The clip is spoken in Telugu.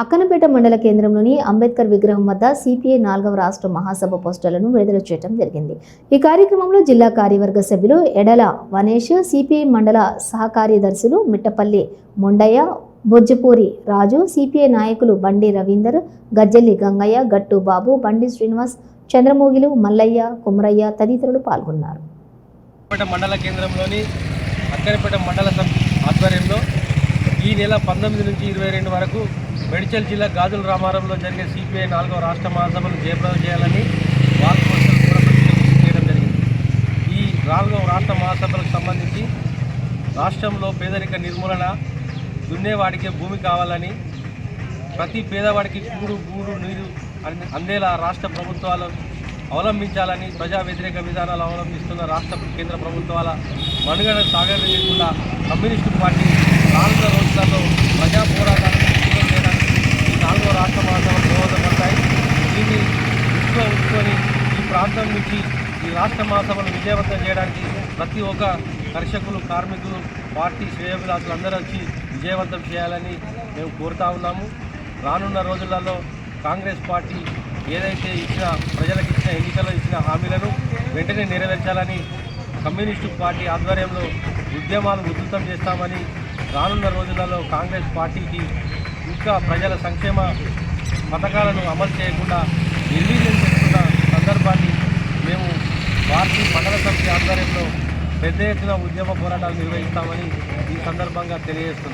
అక్కనపేట మండల కేంద్రంలోని అంబేద్కర్ విగ్రహం వద్ద సిపిఐ నాలుగవ రాష్ట్ర మహాసభ పోస్టర్లను విడుదల చేయడం జరిగింది. ఈ కార్యక్రమంలో జిల్లా కార్యవర్గ సభ్యులు ఎడల వనేష్ సిపిఐ మండల సహకార్యదర్శులు మిట్టపల్లి మొండయ్య బొజ్జపూరి రాజు సిపిఐ నాయకులు బండి రవీందర్ గజ్జల్లి గంగయ్య గట్టు బాబు బండి శ్రీనివాస్ చంద్రమోగిలు మల్లయ్య కుమరయ్య తదితరులు పాల్గొన్నారు. మండల కేంద్రంలోని అక్కరిపేట మండల ఆధ్వర్యంలో ఈ నెల పంతొమ్మిది నుంచి ఇరవై రెండు వరకు మెడిచల్ జిల్లా గాజుల రామారంలో జరిగే సిపిఐ నాలుగవ రాష్ట్ర మహాసభను జయప్రదం చేయాలని చేయడం జరిగింది. ఈ నాలుగవ రాష్ట్ర మహాసభలకు సంబంధించి రాష్ట్రంలో పేదరిక నిర్మూలన దున్నేవాడికే భూమి కావాలని ప్రతి పేదవాడికి కూడు గూడు నీరు అందేలా రాష్ట్ర ప్రభుత్వాలు అవలంబించాలని ప్రజా వ్యతిరేక విధానాలు అవలంబిస్తున్న రాష్ట్ర కేంద్ర ప్రభుత్వాల మనుగడ సాగలేకుండా కమ్యూనిస్టు పార్టీ నాలుగు రోజులలో ప్రజా పోరాటాలను చేయడానికి ఈ నాలుగో రాష్ట్ర మార్గాలు దోహదపడతాయి దీన్ని దృష్టిలో ఉంచుకొని ఈ ప్రాంతం నుంచి ఈ రాష్ట్ర మహాసభను విజయవంతం చేయడానికి ప్రతి ఒక్క కర్షకులు కార్మికులు పార్టీ శ్రేయభిలాసులు అందరూ వచ్చి విజయవంతం చేయాలని మేము కోరుతా ఉన్నాము. రానున్న రోజులలో కాంగ్రెస్ పార్టీ ఏదైతే ఇచ్చిన ప్రజలకు ఇచ్చిన ఎన్నికల్లో ఇచ్చిన హామీలను వెంటనే నెరవేర్చాలని కమ్యూనిస్టు పార్టీ ఆధ్వర్యంలో ఉద్యమాలు ఉధృతం చేస్తామని రానున్న రోజులలో కాంగ్రెస్ పార్టీకి ఇంకా ప్రజల సంక్షేమ పథకాలను అమలు చేయకుండా నిర్వీర్యం చేస్తున్న సందర్భాన్ని మేము పార్టీ మండల సమితి ఆధ్వర్యంలో పెద్ద ఎత్తున ఉద్యమ పోరాటాలు నిర్వహిస్తామని ఈ సందర్భంగా తెలియజేస్తున్నాం.